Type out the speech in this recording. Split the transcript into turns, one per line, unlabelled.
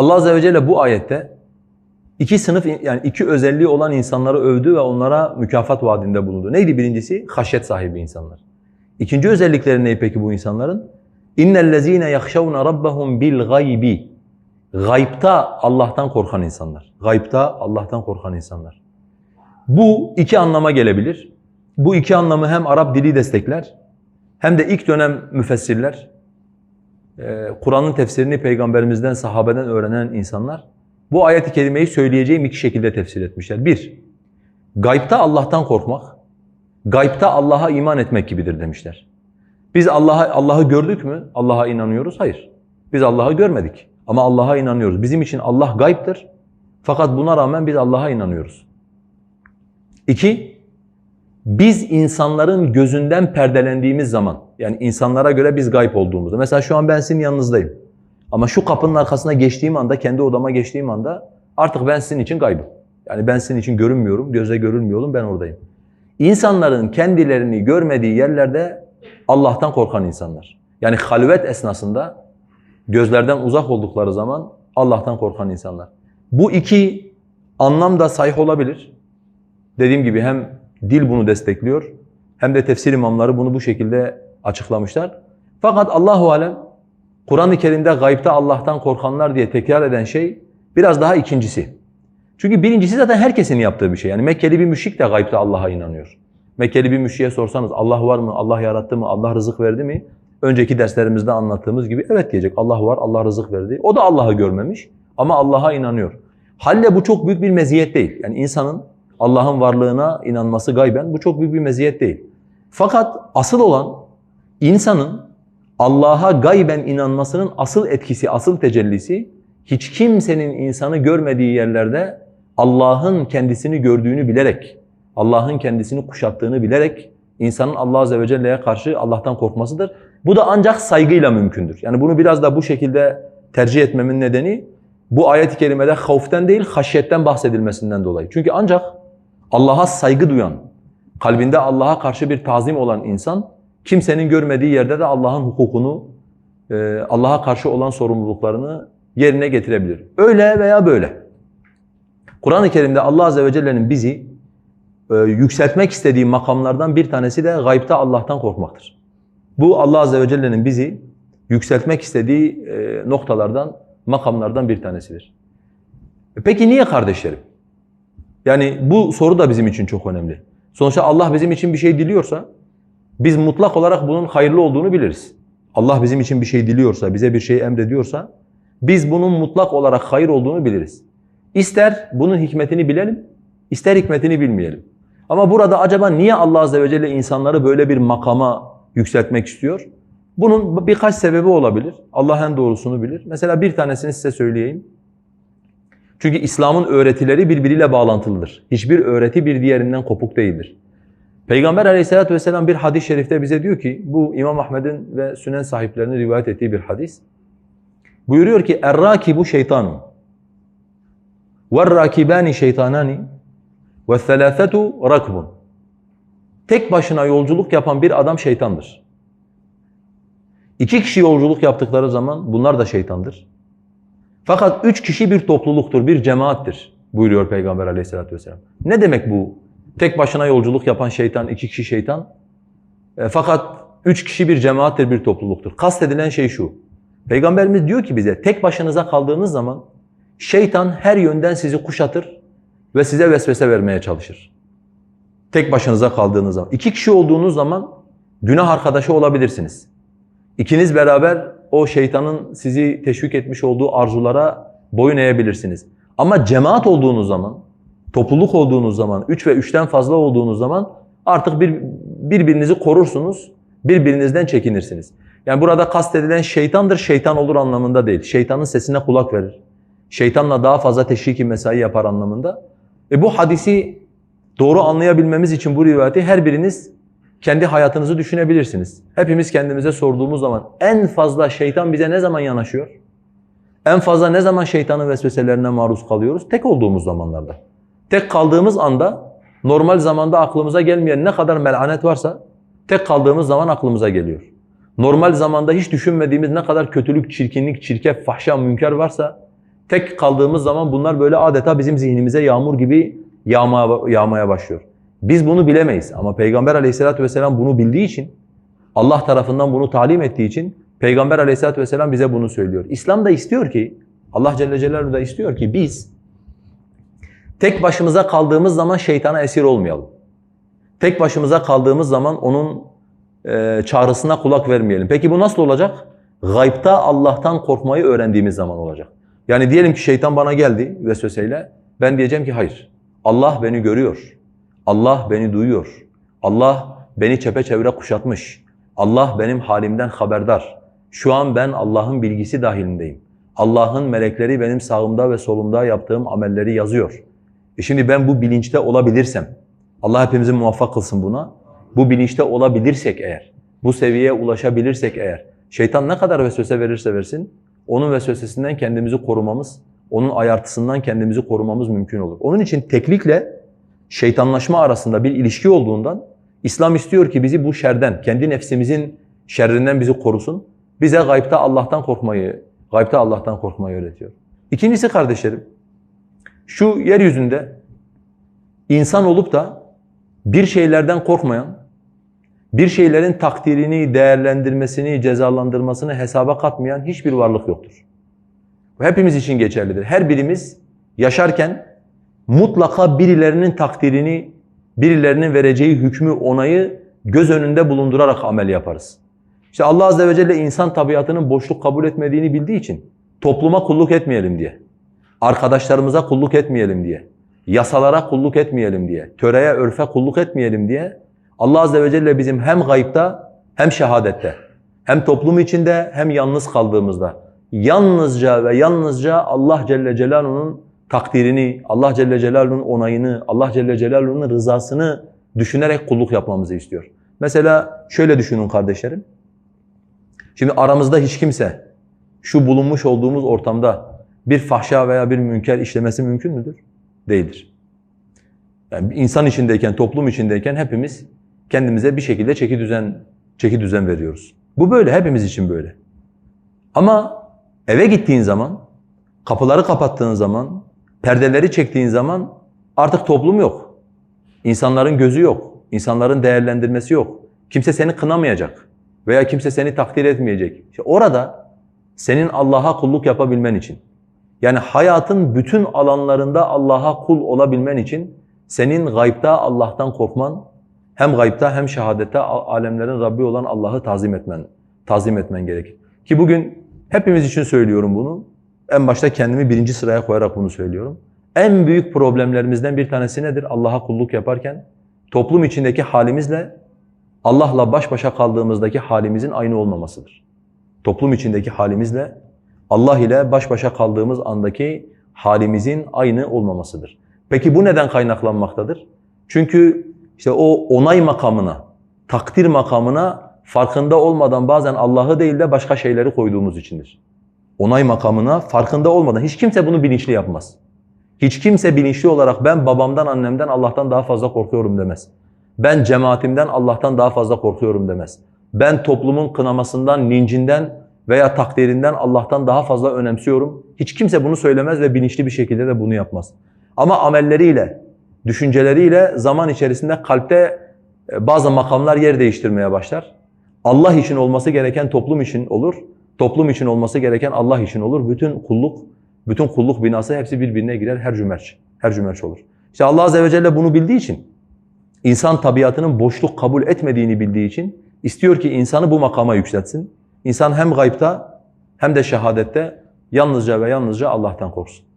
Allah Azze ve Celle bu ayette iki sınıf yani iki özelliği olan insanları övdü ve onlara mükafat vaadinde bulundu. Neydi birincisi? Haşyet sahibi insanlar. İkinci özellikleri ne peki bu insanların? İnnellezîne yahşavne rabbahum bil gaybi. Gaybta Allah'tan korkan insanlar. Gaybta Allah'tan korkan insanlar. Bu iki anlama gelebilir. Bu iki anlamı hem Arap dili destekler hem de ilk dönem müfessirler, Kur'an'ın tefsirini peygamberimizden, sahabeden öğrenen insanlar bu ayet-i kerimeyi söyleyeceğim iki şekilde tefsir etmişler. Bir, gaybta Allah'tan korkmak, gaybta Allah'a iman etmek gibidir demişler. Biz Allah'a Allah'ı gördük mü? Allah'a inanıyoruz. Hayır. Biz Allah'ı görmedik ama Allah'a inanıyoruz. Bizim için Allah gayiptir. Fakat buna rağmen biz Allah'a inanıyoruz. İki, biz insanların gözünden perdelendiğimiz zaman, yani insanlara göre biz gayb olduğumuzda, mesela şu an ben sizin yanınızdayım. Ama şu kapının arkasına geçtiğim anda, kendi odama geçtiğim anda artık ben sizin için gaybım. Yani ben sizin için görünmüyorum, göze görünmüyorum, ben oradayım. İnsanların kendilerini görmediği yerlerde Allah'tan korkan insanlar. Yani halvet esnasında gözlerden uzak oldukları zaman Allah'tan korkan insanlar. Bu iki anlam da sahih olabilir. Dediğim gibi hem dil bunu destekliyor hem de tefsir imamları bunu bu şekilde açıklamışlar. Fakat Allahu alem Kur'an-ı Kerim'de gaybta Allah'tan korkanlar diye tekrar eden şey biraz daha ikincisi. Çünkü birincisi zaten herkesin yaptığı bir şey. Yani Mekkeli bir müşrik de gaybta Allah'a inanıyor. Mekkeli bir müşriye sorsanız Allah var mı, Allah yarattı mı, Allah rızık verdi mi? Önceki derslerimizde anlattığımız gibi evet diyecek Allah var, Allah rızık verdi. O da Allah'ı görmemiş ama Allah'a inanıyor. Halle bu çok büyük bir meziyet değil. Yani insanın Allah'ın varlığına inanması gayben bu çok büyük bir meziyet değil. Fakat asıl olan insanın Allah'a gayben inanmasının asıl etkisi, asıl tecellisi hiç kimsenin insanı görmediği yerlerde Allah'ın kendisini gördüğünü bilerek, Allah'ın kendisini kuşattığını bilerek insanın Allah Azze ve Celle'ye karşı Allah'tan korkmasıdır. Bu da ancak saygıyla mümkündür. Yani bunu biraz da bu şekilde tercih etmemin nedeni bu ayet-i kerimede havften değil, haşyetten bahsedilmesinden dolayı. Çünkü ancak Allah'a saygı duyan, kalbinde Allah'a karşı bir tazim olan insan, kimsenin görmediği yerde de Allah'ın hukukunu, e, Allah'a karşı olan sorumluluklarını yerine getirebilir. Öyle veya böyle. Kur'an-ı Kerim'de Allah Azze ve Celle'nin bizi e, yükseltmek istediği makamlardan bir tanesi de gaybta Allah'tan korkmaktır. Bu Allah Azze ve Celle'nin bizi yükseltmek istediği e, noktalardan, makamlardan bir tanesidir. Peki niye kardeşlerim? Yani bu soru da bizim için çok önemli. Sonuçta Allah bizim için bir şey diliyorsa, biz mutlak olarak bunun hayırlı olduğunu biliriz. Allah bizim için bir şey diliyorsa, bize bir şey emrediyorsa, biz bunun mutlak olarak hayır olduğunu biliriz. İster bunun hikmetini bilelim, ister hikmetini bilmeyelim. Ama burada acaba niye Allah Azze ve Celle insanları böyle bir makama yükseltmek istiyor? Bunun birkaç sebebi olabilir. Allah en doğrusunu bilir. Mesela bir tanesini size söyleyeyim. Çünkü İslam'ın öğretileri birbiriyle bağlantılıdır. Hiçbir öğreti bir diğerinden kopuk değildir. Peygamber aleyhissalatü vesselam bir hadis-i şerifte bize diyor ki, bu İmam Ahmed'in ve sünen sahiplerinin rivayet ettiği bir hadis. Buyuruyor ki, اَرْرَاكِبُ şeytanun وَالرَّاكِبَانِ şeytanani وَالثَّلَاثَةُ rakbun. Tek başına yolculuk yapan bir adam şeytandır. İki kişi yolculuk yaptıkları zaman bunlar da şeytandır. Fakat üç kişi bir topluluktur, bir cemaattir buyuruyor Peygamber aleyhissalatü vesselam. Ne demek bu? Tek başına yolculuk yapan şeytan, iki kişi şeytan. E, fakat üç kişi bir cemaattir, bir topluluktur. Kastedilen şey şu. Peygamberimiz diyor ki bize tek başınıza kaldığınız zaman şeytan her yönden sizi kuşatır ve size vesvese vermeye çalışır. Tek başınıza kaldığınız zaman. İki kişi olduğunuz zaman günah arkadaşı olabilirsiniz. İkiniz beraber o şeytanın sizi teşvik etmiş olduğu arzulara boyun eğebilirsiniz. Ama cemaat olduğunuz zaman, topluluk olduğunuz zaman, üç ve üçten fazla olduğunuz zaman artık bir, birbirinizi korursunuz, birbirinizden çekinirsiniz. Yani burada kastedilen şeytandır, şeytan olur anlamında değil. Şeytanın sesine kulak verir. Şeytanla daha fazla teşviki mesai yapar anlamında. E bu hadisi doğru anlayabilmemiz için bu rivayeti her biriniz kendi hayatınızı düşünebilirsiniz. Hepimiz kendimize sorduğumuz zaman en fazla şeytan bize ne zaman yanaşıyor? En fazla ne zaman şeytanın vesveselerine maruz kalıyoruz? Tek olduğumuz zamanlarda. Tek kaldığımız anda normal zamanda aklımıza gelmeyen ne kadar melanet varsa tek kaldığımız zaman aklımıza geliyor. Normal zamanda hiç düşünmediğimiz ne kadar kötülük, çirkinlik, çirkef, fahşa, münker varsa Tek kaldığımız zaman bunlar böyle adeta bizim zihnimize yağmur gibi yağmaya, yağmaya başlıyor. Biz bunu bilemeyiz ama Peygamber aleyhissalatü vesselam bunu bildiği için, Allah tarafından bunu talim ettiği için Peygamber aleyhissalatü vesselam bize bunu söylüyor. İslam da istiyor ki, Allah Celle Celaluhu da istiyor ki biz tek başımıza kaldığımız zaman şeytana esir olmayalım. Tek başımıza kaldığımız zaman onun e, çağrısına kulak vermeyelim. Peki bu nasıl olacak? Gaybta Allah'tan korkmayı öğrendiğimiz zaman olacak. Yani diyelim ki şeytan bana geldi vesveseyle. Ben diyeceğim ki hayır. Allah beni görüyor. Allah beni duyuyor. Allah beni çepeçevre kuşatmış. Allah benim halimden haberdar. Şu an ben Allah'ın bilgisi dahilindeyim. Allah'ın melekleri benim sağımda ve solumda yaptığım amelleri yazıyor. E şimdi ben bu bilinçte olabilirsem, Allah hepimizi muvaffak kılsın buna. Bu bilinçte olabilirsek eğer, bu seviyeye ulaşabilirsek eğer, şeytan ne kadar vesvese verirse versin, onun vesvesesinden kendimizi korumamız, onun ayartısından kendimizi korumamız mümkün olur. Onun için teklikle şeytanlaşma arasında bir ilişki olduğundan İslam istiyor ki bizi bu şerden, kendi nefsimizin şerrinden bizi korusun. Bize gaybta Allah'tan korkmayı, gaybta Allah'tan korkmayı öğretiyor. İkincisi kardeşlerim, şu yeryüzünde insan olup da bir şeylerden korkmayan, bir şeylerin takdirini, değerlendirmesini, cezalandırmasını hesaba katmayan hiçbir varlık yoktur. Bu hepimiz için geçerlidir. Her birimiz yaşarken mutlaka birilerinin takdirini, birilerinin vereceği hükmü, onayı göz önünde bulundurarak amel yaparız. İşte Allah Azze ve Celle insan tabiatının boşluk kabul etmediğini bildiği için topluma kulluk etmeyelim diye, arkadaşlarımıza kulluk etmeyelim diye, yasalara kulluk etmeyelim diye, töreye, örfe kulluk etmeyelim diye Allah Azze ve Celle bizim hem gayipta hem şehadette, hem toplum içinde hem yalnız kaldığımızda yalnızca ve yalnızca Allah Celle Celaluhu'nun takdirini, Allah Celle Celaluhu'nun onayını, Allah Celle Celaluhu'nun rızasını düşünerek kulluk yapmamızı istiyor. Mesela şöyle düşünün kardeşlerim. Şimdi aramızda hiç kimse şu bulunmuş olduğumuz ortamda bir fahşa veya bir münker işlemesi mümkün müdür? Değildir. Yani insan içindeyken, toplum içindeyken hepimiz kendimize bir şekilde çeki düzen çeki düzen veriyoruz. Bu böyle, hepimiz için böyle. Ama eve gittiğin zaman, kapıları kapattığın zaman, perdeleri çektiğin zaman artık toplum yok. İnsanların gözü yok. İnsanların değerlendirmesi yok. Kimse seni kınamayacak veya kimse seni takdir etmeyecek. İşte orada senin Allah'a kulluk yapabilmen için, yani hayatın bütün alanlarında Allah'a kul olabilmen için senin gaybta Allah'tan korkman, hem gaybta hem şehadette alemlerin Rabbi olan Allah'ı tazim etmen, tazim etmen gerekir. Ki bugün hepimiz için söylüyorum bunu. En başta kendimi birinci sıraya koyarak bunu söylüyorum. En büyük problemlerimizden bir tanesi nedir? Allah'a kulluk yaparken toplum içindeki halimizle Allah'la baş başa kaldığımızdaki halimizin aynı olmamasıdır. Toplum içindeki halimizle Allah ile baş başa kaldığımız andaki halimizin aynı olmamasıdır. Peki bu neden kaynaklanmaktadır? Çünkü işte o onay makamına, takdir makamına farkında olmadan bazen Allah'ı değil de başka şeyleri koyduğumuz içindir. Onay makamına farkında olmadan hiç kimse bunu bilinçli yapmaz. Hiç kimse bilinçli olarak ben babamdan, annemden Allah'tan daha fazla korkuyorum demez. Ben cemaatimden Allah'tan daha fazla korkuyorum demez. Ben toplumun kınamasından, nincinden veya takdirinden Allah'tan daha fazla önemsiyorum. Hiç kimse bunu söylemez ve bilinçli bir şekilde de bunu yapmaz. Ama amelleriyle, düşünceleriyle zaman içerisinde kalpte e, bazı makamlar yer değiştirmeye başlar. Allah için olması gereken toplum için olur. Toplum için olması gereken Allah için olur. Bütün kulluk, bütün kulluk binası hepsi birbirine girer her cümerç. Her cümerç olur. İşte Allah Azze ve Celle bunu bildiği için, insan tabiatının boşluk kabul etmediğini bildiği için istiyor ki insanı bu makama yükseltsin. İnsan hem gaybta hem de şehadette yalnızca ve yalnızca Allah'tan korksun.